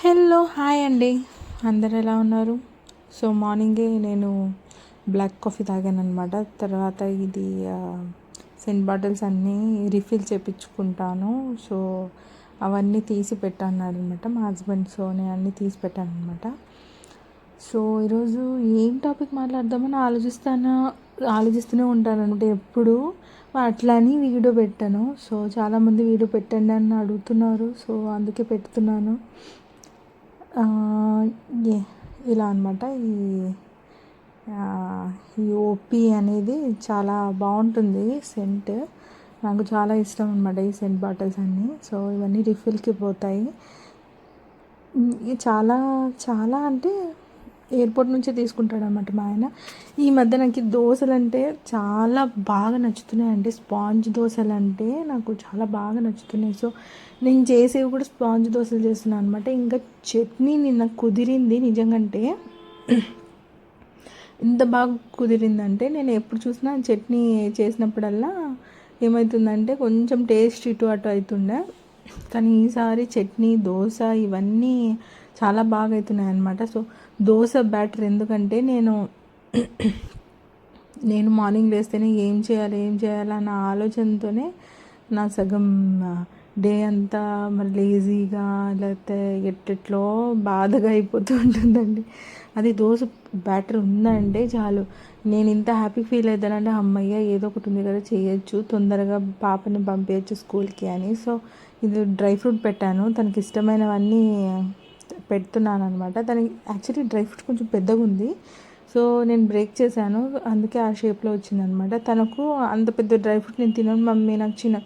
Hello hi అండి. అందరు ఎలా ఉన్నారు? సో మార్నింగే నేను బ్లాక్ కాఫీ తాగాను అనమాట తర్వాత ఇది సెంట్ బాటిల్స్ అన్నీ రిఫిల్ చేపించుకుంటాను. సో అవన్నీ తీసి పెట్టాను అనమాట మా హస్బెండ్ సో నేను అన్నీ తీసి పెట్టాను అనమాట సో ఈరోజు ఏం టాపిక్ మాట్లాడదామని ఆలోచిస్తాను ఆలోచిస్తూనే ఉంటాను అనమాట ఎప్పుడు. అట్లా అని వీడియో పెట్టాను. సో చాలామంది వీడియో పెట్టండి అని అడుగుతున్నారు. సో అందుకే పెడుతున్నాను. ఇలా అనమాట ఈ ఈ ఓపీ అనేది చాలా బాగుంటుంది సెంట్ నాకు చాలా ఇష్టం అనమాట ఈ సెంట్ బాటిల్స్ అన్నీ. సో ఇవన్నీ రిఫిల్కి పోతాయి. చాలా చాలా అంటే ఎయిర్పోర్ట్ నుంచే తీసుకుంటాడు అనమాట మా ఆయన. ఈ మధ్య నాకు దోశలు అంటే చాలా బాగా నచ్చుతున్నాయండి. స్పాంజ్ దోశలు అంటే నాకు చాలా బాగా నచ్చుతున్నాయి. సో నేను చేసేవి కూడా స్పాంజ్ దోశలు చేస్తున్నాను అనమాట ఇంకా చట్నీ నిన్న కుదిరింది నిజంగంటే. ఎంత బాగా కుదిరిందంటే నేను ఎప్పుడు చూసినా చట్నీ చేసినప్పుడల్లా ఏమవుతుందంటే కొంచెం టేస్ట్ ఇటు అటు అవుతుండే కానీ ఈసారి చట్నీ దోశ ఇవన్నీ చాలా బాగా అవుతున్నాయి అనమాట సో దోశ బ్యాటర్ ఎందుకంటే నేను నేను మార్నింగ్ లేస్తేనే ఏం చేయాలి ఏం చేయాలన్న ఆలోచనతోనే నా సగం డే అంతా మరి లేజీగా లేకపోతే ఎట్టెట్లో బాధగా అయిపోతూ ఉంటుందండి. అది దోశ బ్యాటర్ ఉందంటే చాలు. నేను ఇంత హ్యాపీ ఫీల్ అవుతానంటే అమ్మయ్య ఏదో ఒకటి ఉంది కదా చేయొచ్చు తొందరగా పాపని పంపించచ్చు స్కూల్కి అని. సో ఇది డ్రై ఫ్రూట్ పెట్టాను. తనకి ఇష్టమైనవన్నీ పెడుతున్నాను అనమాట దానికి యాక్చువల్లీ డ్రై ఫ్రూట్ కొంచెం పెద్దగా ఉంది. సో నేను బ్రేక్ చేశాను. అందుకే ఆ షేప్లో వచ్చిందనమాట తనకు అంత పెద్ద డ్రై ఫ్రూట్ నేను తినను. మమ్మీ నాకు చిన్న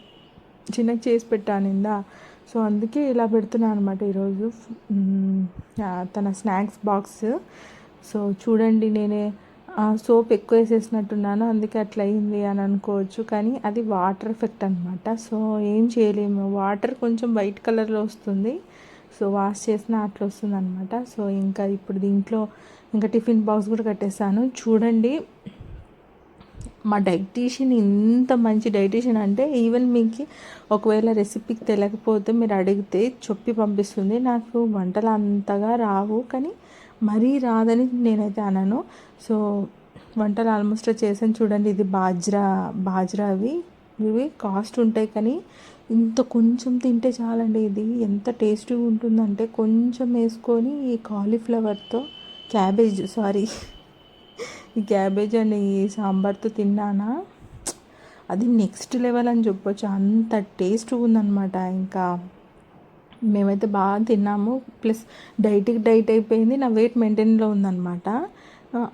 చిన్నగా చేసి పెట్టాను ఇందా సో అందుకే ఇలా పెడుతున్నాను అనమాట ఈరోజు తన స్నాక్స్ బాక్స్. సో చూడండి నేనే సోప్ ఎక్కువ వేసేసినట్టున్నాను. అందుకే అట్లా అయింది అని అనుకోవచ్చు. కానీ అది వాటర్ ఎఫెక్ట్ అనమాట సో ఏం చేయలేము. వాటర్ కొంచెం వైట్ కలర్లో వస్తుంది. సో వాష్ చేసిన అట్లా వస్తుంది అనమాట సో ఇంకా ఇప్పుడు దీంట్లో ఇంకా టిఫిన్ బాక్స్ కూడా కట్టేసాను చూడండి మా డైటీషియన్ ఇంత మంచి డైటీషియన్ అంటే ఈవెన్ మీకు ఒకవేళ రెసిపీకి తెలియకపోతే మీరు అడిగితే చెప్పి పంపిస్తుంది. నాకు వంటలు అంతగా రావు కానీ మరీ రాదని నేనైతే అనను. సో వంటలు ఆల్మోస్ట్ చేసాను చూడండి ఇది బాజ్రా బాజ్రా అవి. ఇవి కాస్ట్ ఉంటాయి కానీ ఇంత కొంచెం తింటే చాలండి ఇది. ఎంత టేస్టీగా ఉంటుందంటే కొంచెం వేసుకొని ఈ కాలీఫ్లవర్తో క్యాబేజ్ సారీ ఈ క్యాబేజ్ అండ్ ఈ సాంబార్తో తిన్నానా? అది నెక్స్ట్ లెవెల్ అని చెప్పొచ్చు. అంత టేస్ట్ ఉందన్నమాట. ఇంకా మేమైతే బాగా తిన్నాము. ప్లస్ డైట్కి డైట్ అయిపోయింది. నా వెయిట్ మెయింటైన్లో ఉందన్నమాట.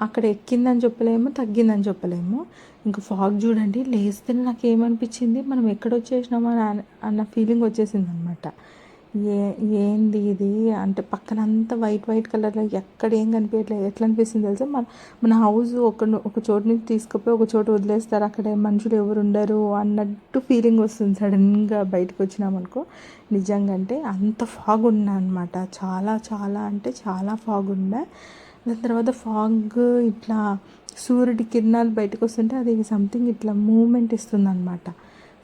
అక్కడ ఎక్కిందని చెప్పలేము తగ్గిందని చెప్పలేము. ఇంకా ఫాగ్ చూడండి లేస్తే నాకు ఏమనిపించింది మనం ఎక్కడ అని అన్న ఫీలింగ్ వచ్చేసింది అనమాట ఏ ఏంది ఇది? అంటే పక్కనంతా వైట్ వైట్ కలర్లో ఎక్కడ ఏం కనిపించట్లేదు ఎట్లా అనిపిస్తుంది తెలుసా? మన మన హౌస్ ఒక ఒక చోటు నుంచి తీసుకుపోయి ఒక చోటు వదిలేస్తారు అక్కడ మనుషులు ఎవరు ఉండరు అన్నట్టు ఫీలింగ్ వస్తుంది సడన్గా బయటకు వచ్చినామనుకో. నిజంగా అంటే అంత ఫాగ్ ఉన్నా అనమాట. చాలా చాలా అంటే చాలా ఫాగ్ ఉండే దాని తర్వాత ఫాగ్ ఇట్లా సూర్యుడి కిరణాలు బయటకు వస్తుంటే అది సంథింగ్ ఇట్లా మూమెంట్ ఇస్తుంది అనమాట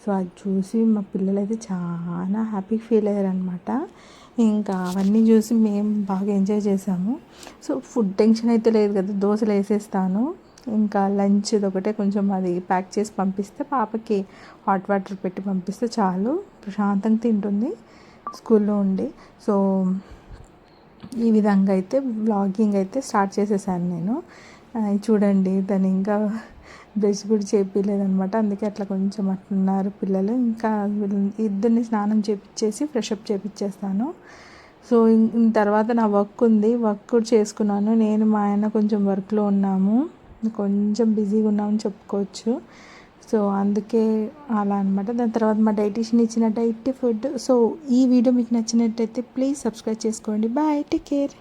సో అది చూసి మా పిల్లలు అయితే చాలా హ్యాపీ ఫీల్ అయ్యారనమాట ఇంకా అవన్నీ చూసి మేము బాగా ఎంజాయ్ చేసాము. సో ఫుడ్ టెన్షన్ అయితే లేదు కదా దోశలు వేసేస్తాను. ఇంకా లంచ్ ఒకటే కొంచెం అది ప్యాక్ చేసి పంపిస్తే పాపకి హాట్ వాటర్ పెట్టి పంపిస్తే చాలు. ప్రశాంతంగా తింటుంది స్కూల్లో ఉండి. సో ఈ విధంగా అయితే బ్లాగింగ్ అయితే స్టార్ట్ చేసేసాను నేను. చూడండి దాన్ని ఇంకా బ్రష్ కూడా చేపించలేదనమాట అందుకే అట్లా కొంచెం అట్లున్నారు పిల్లలు. ఇంకా ఇద్దరిని స్నానం చేపించేసి ఫ్రెషప్ చేపించేస్తాను సో తర్వాత నా వర్క్ ఉంది. వర్క్ కూడా చేసుకున్నాను. నేను మా ఆయన కొంచెం వర్క్లో ఉన్నాము. కొంచెం బిజీగా ఉన్నామని చెప్పుకోవచ్చు. సో అందుకే అలా అనమాట దాని తర్వాత మా డైటీషియన్ ఇచ్చిన డైట్ ఫుడ్. సో ఈ వీడియో మీకు నచ్చినట్టయితే ప్లీజ్ సబ్స్క్రైబ్ చేసుకోండి. Bye take care.